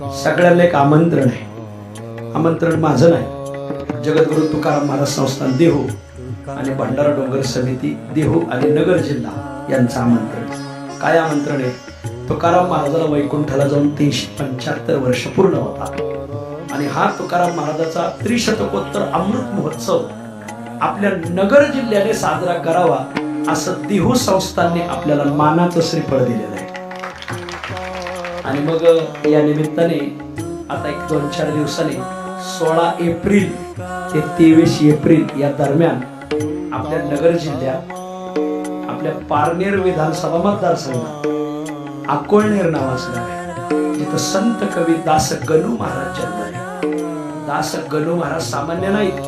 सगळ्यांना एक आमंत्रण आहे. आमंत्रण माझं नाही. जगद्गुरु तुकाराम महाराज संस्थान देहू आणि भंडारा डोंगर समिती देहू आणि नगर जिल्हा यांचं आमंत्रण. काय आमंत्रण आहे? तुकाराम महाराजाला वैकुंठाला जाऊन तीनशे पंच्याहत्तर वर्ष पूर्ण होता. आणि हा तुकाराम महाराजाचा त्रिशतकोत्तर अमृत महोत्सव आपल्या नगर जिल्ह्याने साजरा करावा असं देहू संस्थांनी आपल्याला मानाचं श्रीफळ दिलेलं आहे. आणि मग या निमित्ताने आता एक दोन चार दिवसांनी सोळा एप्रिल ते तेवीस एप्रिल या दरम्यान आपल्या नगर जिल्ह्यात आपल्या पारनेर विधानसभा मतदारसंघात अकोळनेर नावाचं गाव आहे. संत कवी दास गणू महाराज जन्मले दास गणू महाराज सामान्य नाहीत.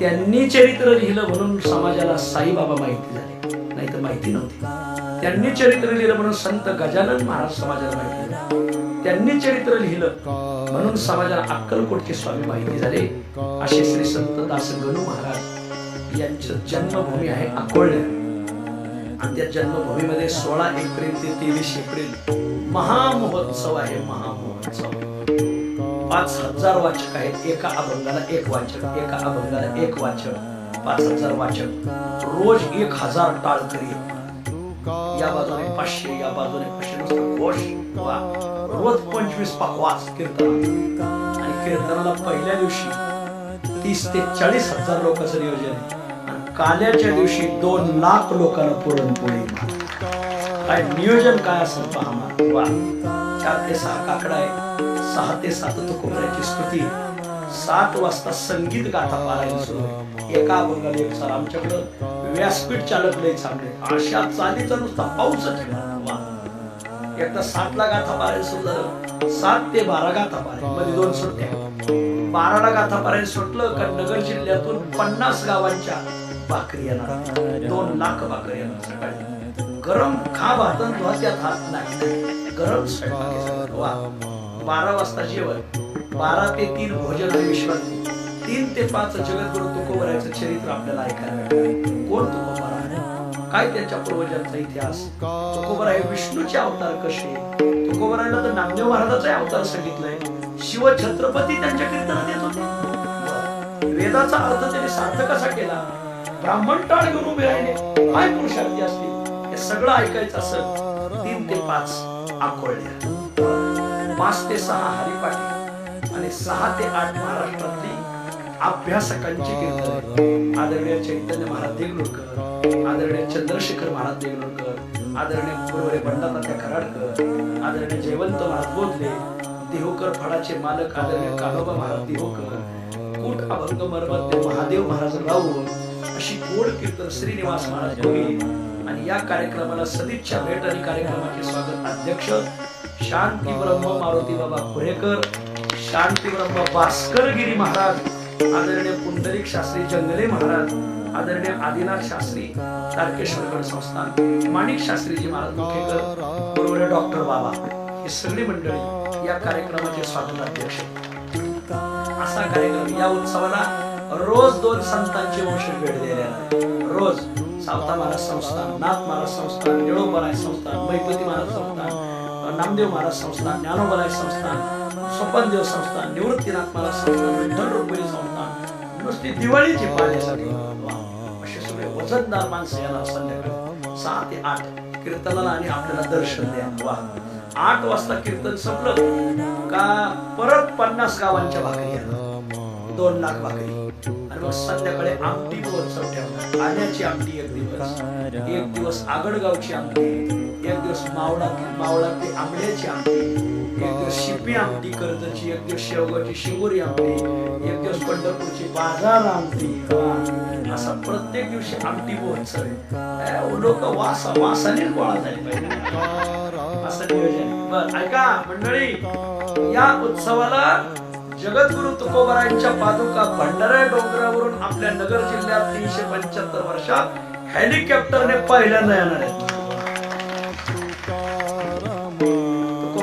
त्यांनी चरित्र लिहिलं म्हणून समाजाला साईबाबा माहिती झाले. नाही तर माहिती नव्हती. त्यांनी चरित्र लिहिलं म्हणून संत गजानन महाराज समाजाला माहिती त्यांनी चरित्र लिहिलं म्हणून समाजाला अक्कलकोटचे स्वामी माहिती झाले. असे श्री संत दास गणू महाराज यांचं जन्मभूमी आहे अकोळनेर आणि त्या जन्मभूमीमध्ये सोळा एप्रिल ते तेवीस एप्रिल महामहोत्सव आहे महामहोत्सव. पाच हजार वाचक आहेत एका अभंगाला एक वाचक एका अभंगाला एक वाचक पाच हजार वाचक. रोज एक हजार टाळकरी. पाचशे या बाजूने पाचशे घोष वा. रोज पंचवीस पाक कीर्तन आणि कीर्तनाला पहिल्या दिवशी तीस ते चाळीस हजार लोकांचं नियोजन आणि काल्याच्या दिवशी दोन लाख लोकांना पुरणपोळी काय नियोजन काय असेल पहा वा चार ते सहा काकडा आहे सहा ते सात तुकोबऱ्याची स्तुती सात वाजता संगीत गाथा पारायण सुरू एका अभंगाला एक सर आमच्याकडं व्यासपीठ चालक लय चांगले अशा चालीचा नुसता पाऊस एकदा सातला गाथा पारायण सुरू झालं. सात ते बारा गाथा पारायण. मध्ये दोन सुट्ट्या. बाराला गाथा पारायण सुटलं का नगर जिल्ह्यातून पन्नास गावांच्या भाकरी येणार. दोन लाख भाकरी येणार सकाळी. गरम खा भातन त्यात हात नाही. गरम स्वयंपाक वा. बारा वाजता जेवण. बारा ते तीन भोजन आणि विश्रांती तीन ते पाच जगद्गुरु तुकोबरायचं चरित्र आपल्याला ऐकायला मिळतं कोण तुकोबरा आहे? काय त्यांच्या पूर्वजांचा इतिहास? तुकोबरा हे विष्णूचे अवतार कसे? तुकोबरायला तर नामदेव महाराजाचा अवतार सांगितलाय. शिव छत्रपती त्यांच्या कीर्तनात येत होते. वेदाचा अर्थ त्यांनी सार्थ कसा केला? ब्राह्मण टाळ घेऊन उभे राहिले. काय पुरुषार्थी असतील हे सगळं ऐकायचं असं तीन ते पाच आकोळल्या पाच ते सहा हरिपाठी. आणि सहा ते आठ महाराष्ट्रातली अभ्यासकांची कीर्तन. आदरणीय चैतन्य महाराज देगलूरकर आदरणीय चंद्रशेखर महाराज देगलूरकर आदरणीय गुरुवरे बंडातात्या कराडकर आदरणीय जयवंत महाराज बोधले देहोकर फळाचे मालक आदरणीय कान्होबा महाराज देहोकर कूट अभंग मरमते महादेव महाराज राऊळ अशी गोड कीर्तन श्रीनिवास महाराज गोविल आणि या कार्यक्रमाला सदिच्छा भेट आणि कार्यक्रमाचे स्वागत. अध्यक्ष शांती ब्रह्म मारुती बाबा पुरेकर शांतीब्रह्म भास्करगिरी महाराज आदरणीय पुंडलिक शास्त्री जंगले महाराज आदरणीय आदिनाथ शास्त्री तारकेश्वरगड संस्थान माणिक शास्त्रीजी महाराज मुखेकर बरोबर डॉक्टर बाबा हे सगळी मंडळी या कार्यक्रमाचे स्वागत अध्यक्ष असा कार्यक्रम या उत्सवाला रोज दोन संतांची वंश भेट द्यायला रोज सावता महाराज संस्थान नाथ महाराज संस्थान निळोबराय संस्थान मैपती महाराज संस्थान नामदेव महाराज संस्थान ज्ञानोबराय संस्थान स्वपनदेव संस्थान निवृत्तीनाथ महाराज संस्थान विठ्ठल रुक्मिणी संस्थान नुसती दिवाळीची पाहण्यासाठी असे सगळे वजनदार माणसं याला संध्याकाळी सहा ते आठ कीर्तनाला आणि आपल्याला दर्शन द्या वा आठ वाजता कीर्तन संपलं का परत पन्नास गावांच्या भाकरी दोन लाख भाकरी. आणि मग संध्याकाळी आमटी महोत्सव ठेवणार. आल्याची आमटी एक दिवस एक दिवस आगडगावची आमटी एक दिवस मावळा मावळातली आंबल्याची आमटी एक दिवस शिपी आमटी कर्जची एक दिवस शेवगावची शिवोरी आमटी एक दिवस पंढरपूरची बाजार आमटी. असा प्रत्येक दिवशी आमटी लोक वास वासाने गोळा झाले पाहिजे असं नियोजन आहे. बरं ऐका मंडळी या उत्सवाला जगद्गुरु तुकोबरायांच्या पादुका भंडारा डोंगरावरून आपल्या नगर जिल्ह्यात तीनशे पंच्याहत्तर वर्षात हेलिकॉप्टरने पहिल्यांदा येणार आहेत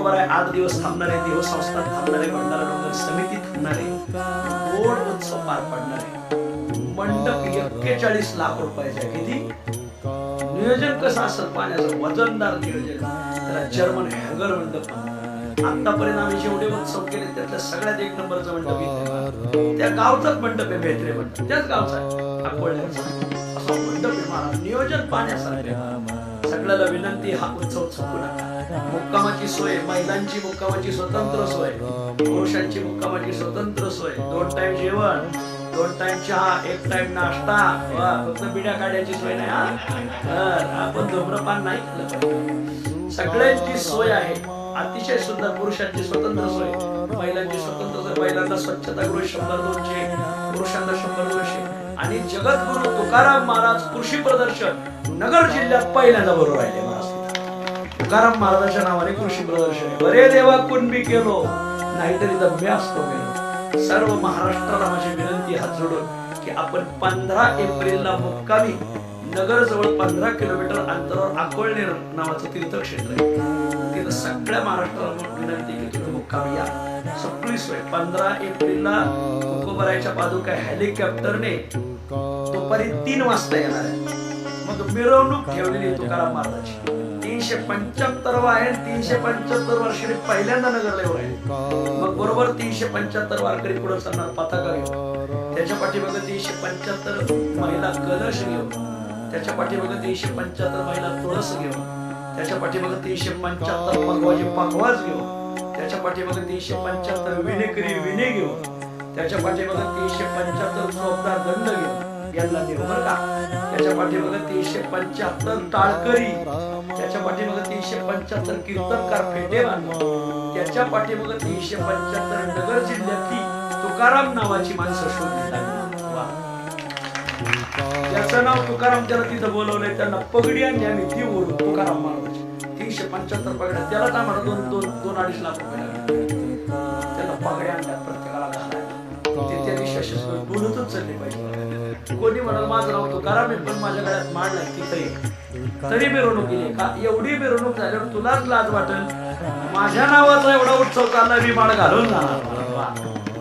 बरोबर आहे आठ दिवस थांबणार आहे देव संस्थान थांबणार आहे भंडारा डोंगर समिती थांबणार आहे गोड उत्सव पार पडणार आहे. मंडप एक्केचाळीस लाख रुपयाचा किती? नियोजन कसं असत पाण्याचं वजनदार नियोजन. त्याला जर्मन हॅगर मंडप म्हणतात. आतापर्यंत आम्ही जेवढे उत्सव केले त्यातल्या सगळ्यात एक नंबरचा मंडप त्या गावचाच मंडप आहे भेटरे मंडप. त्याच गावचा आहे. असं मंडप आहे महाराज. नियोजन पाहण्यासारखे सगळ्याला विनंती हा उत्सव चुकू नका. मुक्कामाची सोय. महिलांची मुक्कामाची स्वतंत्र सोय. पुरुषांची मुक्कामाची स्वतंत्र सोय. दोन टाइम जेवण दोन टाइम चहा एक टाइम नाश्ता. फक्त बिड्या काढायची सोय नाही हा? आपण धूम्रपान नाही सगळ्यांची सोय आहे अतिशय सुंदर पुरुषांची स्वतंत्र सोय. महिलांची स्वतंत्र सोय. महिलांना स्वच्छतागृह शंभर दोनशे पुरुषांना शंभर दोनशे. आणि जगद्गुरु तुकाराम महाराज कृषी प्रदर्शन नगर जिल्ह्यात पहिल्यांदा बरोबर राहिले महाराज. तुकाराम महाराजांच्या नावाने कृषी प्रदर्शन. बरे देवा कुणबी केलो नाहीतरी दम्य असतो गेलो सर्व महाराष्ट्राला माझी विनंती हात जोडून की आपण पंधरा एप्रिलला मुक्कामी नगर जवळ पंधरा किलोमीटर अंतरावर आकोळणे नावाचं तीर्थक्षेत्र आहे. तिथं सगळ्या महाराष्ट्राला विनंती की तुम्ही मुक्कामी या. सगळी सोय. पंधरा एप्रिलला तुकोबरायच्या पादुका हेलिकॉप्टरने दुपारी तीन वाजता येणार आहे मग मिरवणूक ठेवलेली तुकाराम महाराजाची. तीनशे पंच्याहत्तर आहे तीनशे पंच्याहत्तर वारकरी पहिल्यांदा नगरला येऊ आहे मग बरोबर तीनशे पंच्याहत्तर वारकरी पुढे सरणार पताका घेऊन. त्याच्या पाठीमागे तीनशे पंच्याहत्तर महिला कलश घेऊन. त्याच्या पाठीमागे तीनशे पंच्याहत्तर महिला तुळस घेऊन. त्याच्या पाठीमागे तीनशे पंच्याहत्तर पकवाजी पगवाज घेऊन. त्याच्या पाठीमागे तीनशे पंच्याहत्तर विणेकरी विणे घेऊन. त्याच्या पाठीमागे तीनशे पंच्याहत्तर चोपदार दंड घेऊन. यांना देऊ बरं का त्याच्या पाठीमागे तीनशे पंच्याहत्तर टाळकरी. त्याच्या पाठीमागे तीनशे पंच्याहत्तर कीर्तनकार फेटे बांधव त्याच्या पाठीमागे तीनशे पंच्याहत्तर नगर जिल्ह्यातली तुकाराम नावाची माणसं शोधली लागली. वा. नाव तुकाराम ज्याला तिथं बोलवलंय त्यांना पगडी आणि आम्ही ती ओढू. तुकाराम महाराज. तीनशे पंच्याहत्तर पगड्या. त्यालाच आम्हाला दोन दोन दोन अडीच लाख रुपये लागले. त्याला पगड्या आणल्या प्रत्येकाला घालायला. ते त्या दिवशी बोलतच चालले पाहिजे. कोणी म्हणाल माझं नाव करा मी पण माझ्या गळ्यात माड लागते तरी. तरी मिरवणूक केली का? एवढी मिरवणूक झाल्यावर तुलाच लाज वाटेल? माझ्या नावाचा एवढा उत्सव चालला मी माळ घालून जाणार.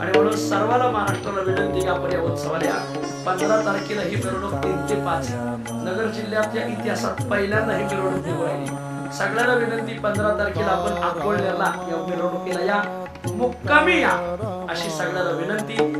आणि म्हणून सर्वाला महाराष्ट्राला विनंती की आपण या उत्सवाला या. पंधरा तारखेला ही मिरवणूक तीन ते पाच. नगर जिल्ह्यातल्या इतिहासात पहिल्यांदा ही मिरवणूक निघून राहिली. सगळ्यांना विनंती पंधरा तारखेला आपण आकोळल्याला या मिरवणुकीला या. मुक्कामी या अशी सगळ्याला विनंती.